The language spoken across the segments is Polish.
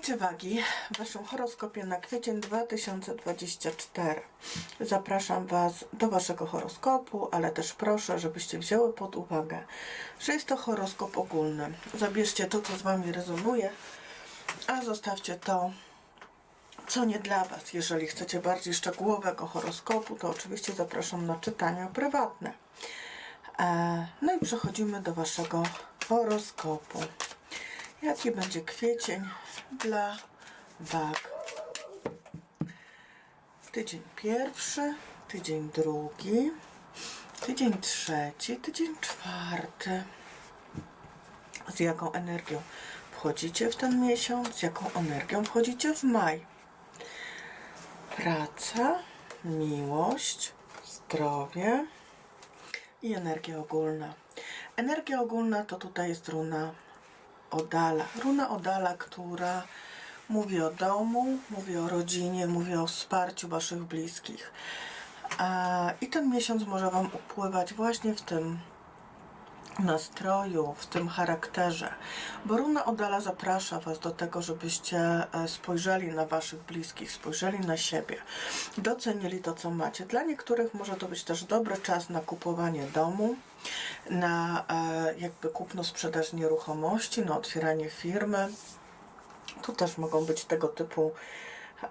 Witajcie Wagi w Waszym horoskopie na kwiecień 2024. Zapraszam Was do Waszego horoskopu, ale też proszę, żebyście wzięły pod uwagę, że jest to horoskop ogólny. Zabierzcie to, co z Wami rezonuje, a zostawcie to, co nie dla Was. Jeżeli chcecie bardziej szczegółowego horoskopu, to oczywiście zapraszam na czytania prywatne. E, No i przechodzimy do Waszego horoskopu. Jaki będzie kwiecień dla wag? Tydzień pierwszy, tydzień drugi, tydzień trzeci, tydzień czwarty. Z jaką energią wchodzicie w ten miesiąc? Z jaką energią wchodzicie w maj? Praca, miłość, zdrowie i energia ogólna. Energia ogólna to tutaj jest runa Odala. Runa Odala, która mówi o domu, mówi o rodzinie, mówi o wsparciu Waszych bliskich. I ten miesiąc może Wam upływać właśnie w tym nastroju, w tym charakterze. Bo runa Odala zaprasza Was do tego, żebyście e, spojrzeli na Waszych bliskich, spojrzeli na siebie, docenili to, co macie. Dla niektórych może to być też dobry czas na kupowanie domu, na e, jakby kupno-sprzedaż nieruchomości, na otwieranie firmy. Tu też mogą być tego typu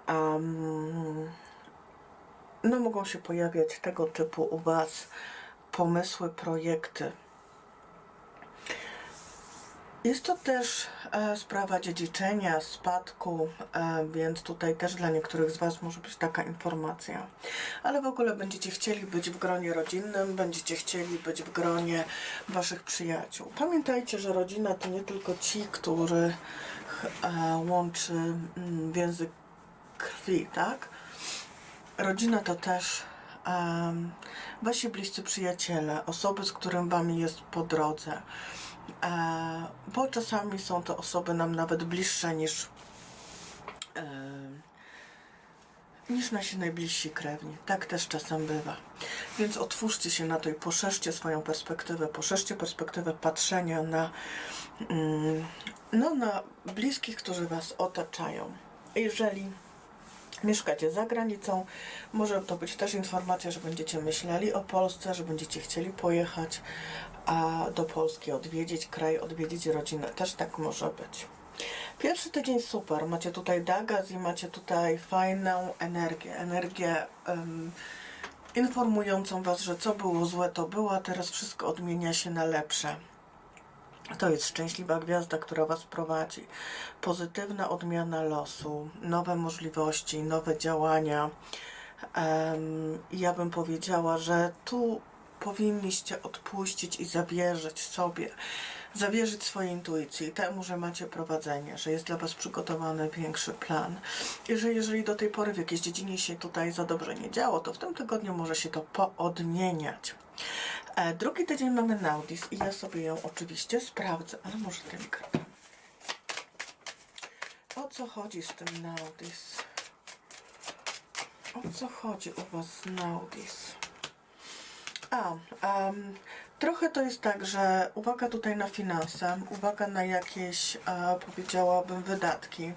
um, no mogą się pojawiać tego typu u Was pomysły, projekty. Jest to też e, sprawa dziedziczenia, spadku, e, więc tutaj też dla niektórych z Was może być taka informacja. Ale w ogóle będziecie chcieli być w gronie rodzinnym, będziecie chcieli być w gronie Waszych przyjaciół. Pamiętajcie, że rodzina to nie tylko ci, których e, łączy mm, więzy krwi, tak? Rodzina to też em, Wasi bliscy przyjaciele, osoby, z którym Wami jest po drodze. E, bo czasami są to osoby nam nawet bliższe niż, e, niż nasi najbliżsi krewni. Tak też czasem bywa. Więc otwórzcie się na to i poszerzcie swoją perspektywę, poszerzcie perspektywę patrzenia na, mm, no, na bliskich, którzy Was otaczają. Jeżeli mieszkacie za granicą, może to być też informacja, że będziecie myśleli o Polsce, że będziecie chcieli pojechać a do Polski, odwiedzić kraj, odwiedzić rodzinę. Też tak może być. Pierwszy tydzień super. Macie tutaj Dagaz i macie tutaj fajną energię. Energię em, informującą Was, że co było złe, to było, a teraz wszystko odmienia się na lepsze. To jest szczęśliwa gwiazda, która Was prowadzi. Pozytywna odmiana losu, nowe możliwości, nowe działania. I ja bym powiedziała, że tu powinniście odpuścić i zawierzyć sobie, zawierzyć swojej intuicji, temu, że macie prowadzenie, że jest dla Was przygotowany większy plan i że jeżeli do tej pory w jakiejś dziedzinie się tutaj za dobrze nie działo, to w tym tygodniu może się to poodmieniać. E, drugi tydzień mamy Naudis i ja sobie ją oczywiście sprawdzę, ale może tymi kartami. O co chodzi z tym Naudis? O co chodzi u Was z Naudis? A, em, trochę to jest tak, że uwaga tutaj na finanse, uwaga na jakieś, e, powiedziałabym, wydatki.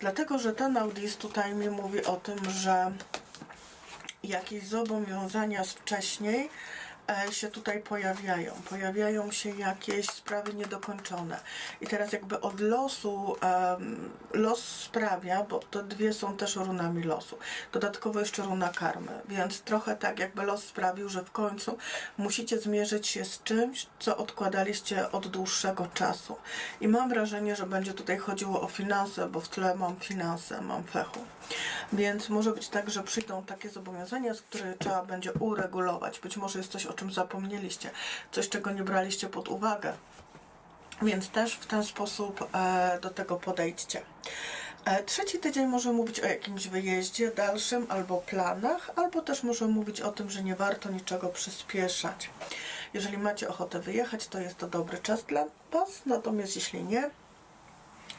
Dlatego, że ten Audis tutaj mi mówi o tym, że jakieś zobowiązania z wcześniej się tutaj pojawiają. Pojawiają się jakieś sprawy niedokończone. I teraz jakby od losu los sprawia, bo te dwie są też runami losu. Dodatkowo jeszcze runa karmy, więc trochę tak jakby los sprawił, że w końcu musicie zmierzyć się z czymś, co odkładaliście od dłuższego czasu. I mam wrażenie, że będzie tutaj chodziło o finanse, bo w tle mam finanse, mam fechu. Więc może być tak, że przyjdą takie zobowiązania, z które trzeba będzie uregulować. Być może jest coś, o czym zapomnieliście, coś, czego nie braliście pod uwagę. Więc też w ten sposób e, do tego podejdźcie. E, trzeci tydzień może mówić o jakimś wyjeździe dalszym albo planach, albo też może mówić o tym, że nie warto niczego przyspieszać. Jeżeli macie ochotę wyjechać, to jest to dobry czas dla Was, natomiast jeśli nie,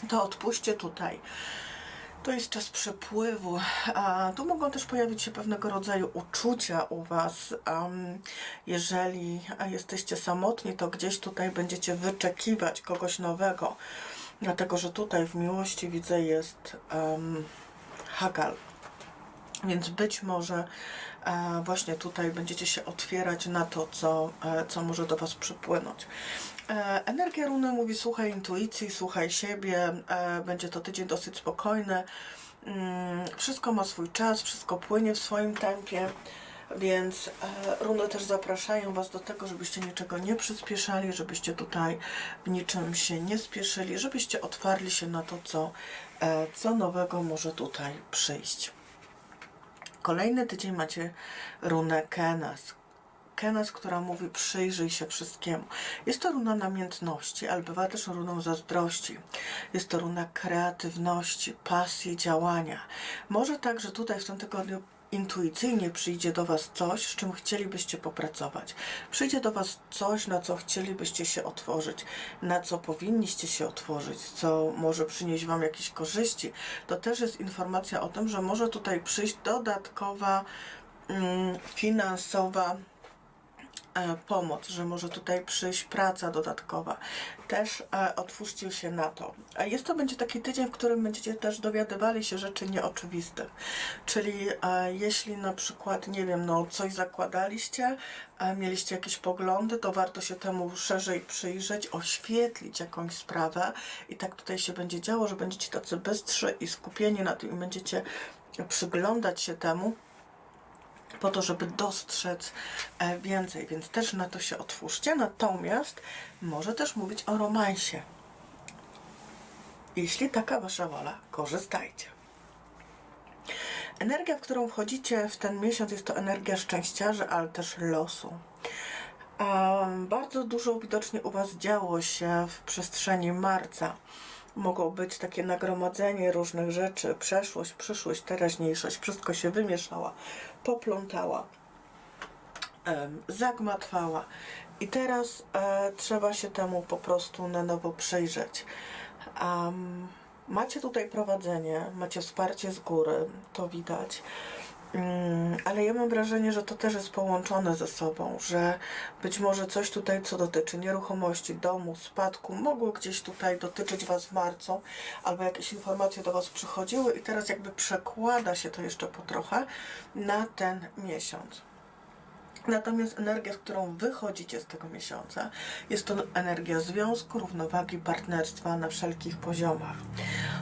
to odpuśćcie tutaj. To jest czas przepływu. A tu mogą też pojawić się pewnego rodzaju uczucia u Was. Um, jeżeli jesteście samotni, to gdzieś tutaj będziecie wyczekiwać kogoś nowego. Dlatego, że tutaj w miłości widzę jest um, Hagal. Więc być może e, właśnie tutaj będziecie się otwierać na to, co, e, co może do Was przypłynąć. E, energia runy mówi: słuchaj intuicji, słuchaj siebie. E, będzie to tydzień dosyć spokojny. Mm, wszystko ma swój czas, wszystko płynie w swoim tempie. Więc e, runy też zapraszają Was do tego, żebyście niczego nie przyspieszali, żebyście tutaj w niczym się nie spieszyli, żebyście otwarli się na to, co, co nowego może tutaj przyjść. Kolejny tydzień macie runę Kenas. Kenas, która mówi przyjrzyj się wszystkiemu. Jest to runa namiętności, ale bywa też runą zazdrości. Jest to runa kreatywności, pasji, działania. Może tak, że tutaj w tym tygodniu intuicyjnie przyjdzie do Was coś, z czym chcielibyście popracować. Przyjdzie do Was coś, na co chcielibyście się otworzyć, na co powinniście się otworzyć, co może przynieść Wam jakieś korzyści. To też jest informacja o tym, że może tutaj przyjść dodatkowa mm, finansowa pomoc, że może tutaj przyjść praca dodatkowa. Też e, otwórzcie się na to. A jest to będzie taki tydzień, w którym będziecie też dowiadywali się rzeczy nieoczywistych. Czyli e, jeśli na przykład, nie wiem, no coś zakładaliście, mieliście jakieś poglądy, to warto się temu szerzej przyjrzeć, oświetlić jakąś sprawę i tak tutaj się będzie działo, że będziecie tacy bystrzy i skupieni na tym i będziecie przyglądać się temu, po to, żeby dostrzec e, więcej, więc też na to się otwórzcie. Natomiast może też mówić o romansie. Jeśli taka wasza wola, korzystajcie. Energia, w którą wchodzicie w ten miesiąc, jest to energia szczęściarzy, ale też losu. Um, bardzo dużo widocznie u Was działo się w przestrzeni marca. Mogło być takie nagromadzenie różnych rzeczy, przeszłość, przyszłość, teraźniejszość, wszystko się wymieszała, poplątała, zagmatwała. I teraz e, trzeba się temu po prostu na nowo przyjrzeć. Macie tutaj prowadzenie, macie wsparcie z góry, to widać. Mm, ale ja mam wrażenie, że to też jest połączone ze sobą, że być może coś tutaj, co dotyczy nieruchomości, domu, spadku, mogło gdzieś tutaj dotyczyć Was w marcu, albo jakieś informacje do Was przychodziły i teraz jakby przekłada się to jeszcze po trochę na ten miesiąc. Natomiast energia, z którą wychodzicie z tego miesiąca, jest to energia związku, równowagi, partnerstwa na wszelkich poziomach.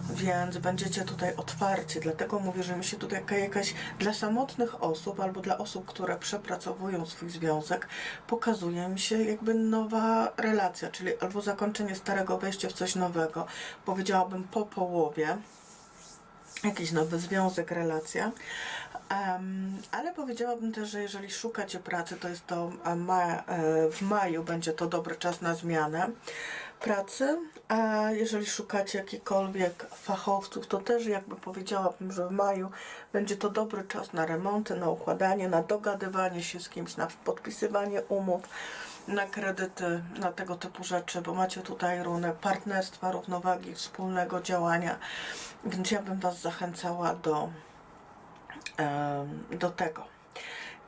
Więc będziecie tutaj otwarci, dlatego mówię, że mi się tutaj jaka- jakaś dla samotnych osób albo dla osób, które przepracowują swój związek, pokazuje mi się jakby nowa relacja, czyli albo zakończenie starego, wejście w coś nowego. Powiedziałabym po połowie jakiś nowy związek, relacja. Em, ale powiedziałabym też, że jeżeli szukacie pracy, to jest to ma, e, w maju będzie to dobry czas na zmianę pracy. A jeżeli szukacie jakichkolwiek fachowców, to też jakby powiedziałabym, że w maju będzie to dobry czas na remonty, na układanie, na dogadywanie się z kimś, na podpisywanie umów na kredyty, na tego typu rzeczy, bo macie tutaj runę partnerstwa, równowagi, wspólnego działania, więc ja bym Was zachęcała do, do tego.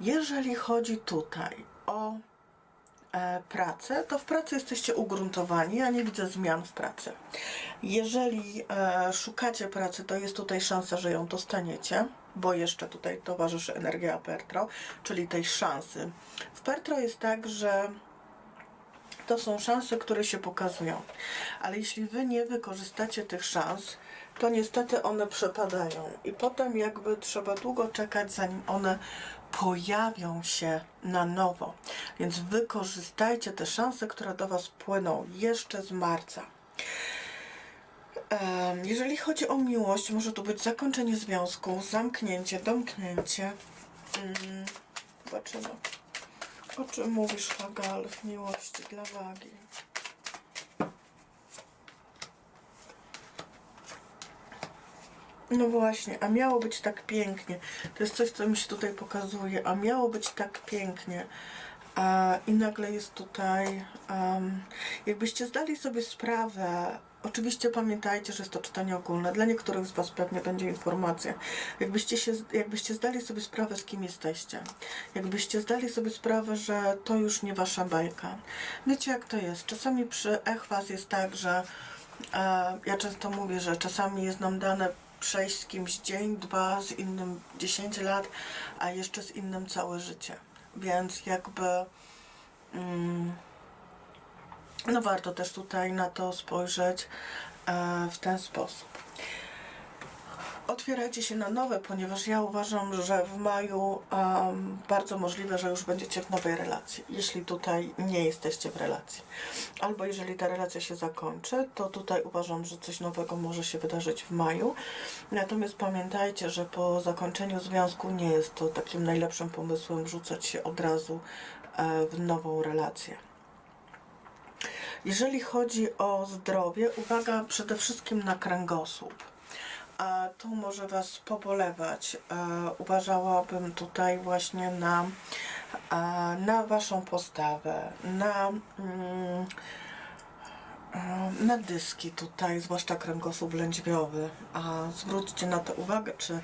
Jeżeli chodzi tutaj o e, pracę, to w pracy jesteście ugruntowani. Ja nie widzę zmian w pracy. Jeżeli e, szukacie pracy, to jest tutaj szansa, że ją dostaniecie, bo jeszcze tutaj towarzyszy energia Pertro, czyli tej szansy. W Pertro jest tak, że to są szanse, które się pokazują. Ale jeśli wy nie wykorzystacie tych szans, to niestety one przepadają. I potem jakby trzeba długo czekać, zanim one pojawią się na nowo. Więc wykorzystajcie te szanse, które do Was płyną jeszcze z marca. Jeżeli chodzi o miłość, może to być zakończenie związku, zamknięcie, domknięcie. Mm, Zobaczymy. O czym mówisz, Hagal, w miłości dla wagi? No właśnie, a miało być tak pięknie. To jest coś, co mi się tutaj pokazuje. A miało być tak pięknie. A, I nagle jest tutaj. em, jakbyście zdali sobie sprawę. Oczywiście pamiętajcie, że jest to czytanie ogólne. Dla niektórych z Was pewnie będzie informacja. Jakbyście, się, jakbyście zdali sobie sprawę, z kim jesteście. Jakbyście zdali sobie sprawę, że to już nie Wasza bajka. Wiecie, jak to jest. Czasami przy echwas jest tak, że E, Ja często mówię, że czasami jest nam dane przejść z kimś dzień, dwa, z innym 10 lat, a jeszcze z innym całe życie. Więc jakby mm, no warto też tutaj na to spojrzeć e, w ten sposób. Otwierajcie się na nowe, ponieważ ja uważam, że w maju em, bardzo możliwe, że już będziecie w nowej relacji, jeśli tutaj nie jesteście w relacji. Albo jeżeli ta relacja się zakończy, to tutaj uważam, że coś nowego może się wydarzyć w maju. Natomiast pamiętajcie, że po zakończeniu związku nie jest to takim najlepszym pomysłem rzucać się od razu e, w nową relację. Jeżeli chodzi o zdrowie, uwaga przede wszystkim na kręgosłup. A tu może Was pobolewać. E, uważałabym tutaj właśnie na, e, na Waszą postawę, na, mm, e, na dyski tutaj, zwłaszcza kręgosłup lędźwiowy. A zwróćcie na to uwagę, czy,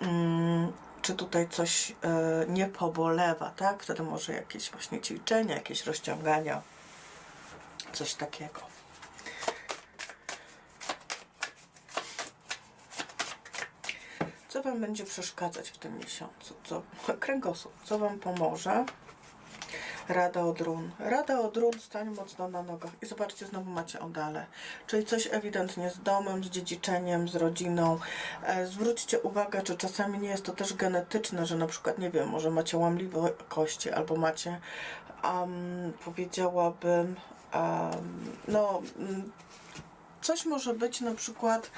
mm, czy tutaj coś nie pobolewa, tak? Wtedy może jakieś właśnie ćwiczenia, jakieś rozciągania, coś takiego. Co Wam będzie przeszkadzać w tym miesiącu? Co, kręgosłup, co Wam pomoże? Rada od run. Rada od run, stań mocno na nogach. I zobaczcie, znowu macie odale. Czyli coś ewidentnie z domem, z dziedziczeniem, z rodziną. E, zwróćcie uwagę, czy czasami nie jest to też genetyczne, że na przykład, nie wiem, może macie łamliwe kości, albo macie, um, powiedziałabym, no... mm, coś może być na przykład,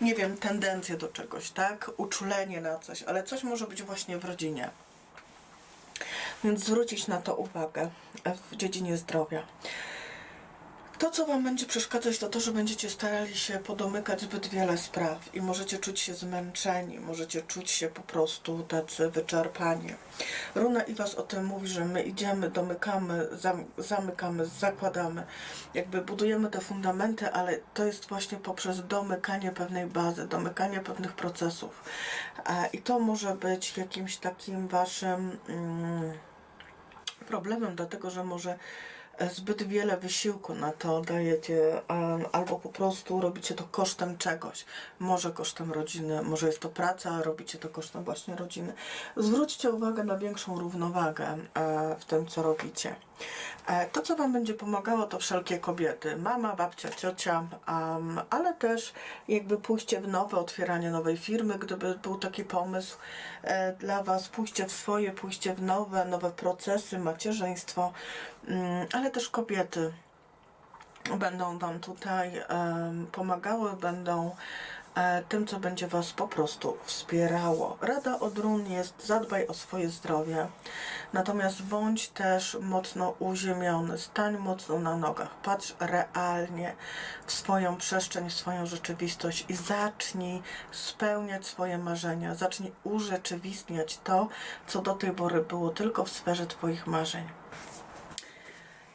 nie wiem, tendencja do czegoś, tak? Uczulenie na coś, ale coś może być właśnie w rodzinie. Więc zwrócić na to uwagę w dziedzinie zdrowia. To, co Wam będzie przeszkadzać, to to, że będziecie starali się podomykać zbyt wiele spraw i możecie czuć się zmęczeni, możecie czuć się po prostu tacy wyczerpani. Runa i Was o tym mówi, że my idziemy, domykamy, zam, zamykamy, zakładamy, jakby budujemy te fundamenty, ale to jest właśnie poprzez domykanie pewnej bazy, domykanie pewnych procesów. I to może być jakimś takim Waszym mm, problemem, dlatego że może zbyt wiele wysiłku na to dajecie, albo po prostu robicie to kosztem czegoś. Może kosztem rodziny, może jest to praca, robicie to kosztem właśnie rodziny. Zwróćcie uwagę na większą równowagę e, w tym, co robicie. E, To, co Wam będzie pomagało, to wszelkie kobiety. Mama, babcia, ciocia, em, ale też jakby pójście w nowe, otwieranie nowej firmy, gdyby był taki pomysł e, dla Was, pójście w swoje, pójście w nowe, nowe procesy, macierzyństwo, mm, ale też kobiety będą Wam tutaj pomagały, będą e, tym, co będzie Was po prostu wspierało. Rada od run jest zadbaj o swoje zdrowie, natomiast bądź też mocno uziemiony, stań mocno na nogach, patrz realnie w swoją przestrzeń, w swoją rzeczywistość i zacznij spełniać swoje marzenia, zacznij urzeczywistniać to, co do tej pory było tylko w sferze Twoich marzeń.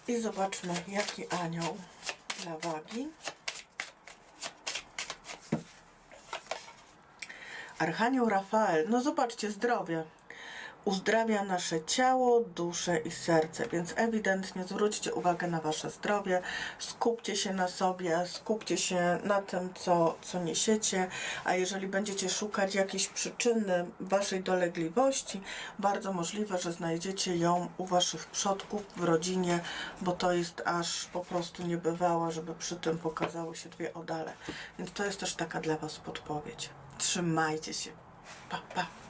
I zobaczmy, jaki anioł dla wagi. Archanioł Rafael, no zobaczcie, zdrowie. Uzdrawia nasze ciało, duszę i serce, więc ewidentnie zwróćcie uwagę na wasze zdrowie, skupcie się na sobie, skupcie się na tym, co, co niesiecie, a jeżeli będziecie szukać jakiejś przyczyny waszej dolegliwości, bardzo możliwe, że znajdziecie ją u waszych przodków w rodzinie, bo to jest aż po prostu niebywałe, żeby przy tym pokazały się dwie odale. Więc to jest też taka dla was podpowiedź. Trzymajcie się. Pa, pa.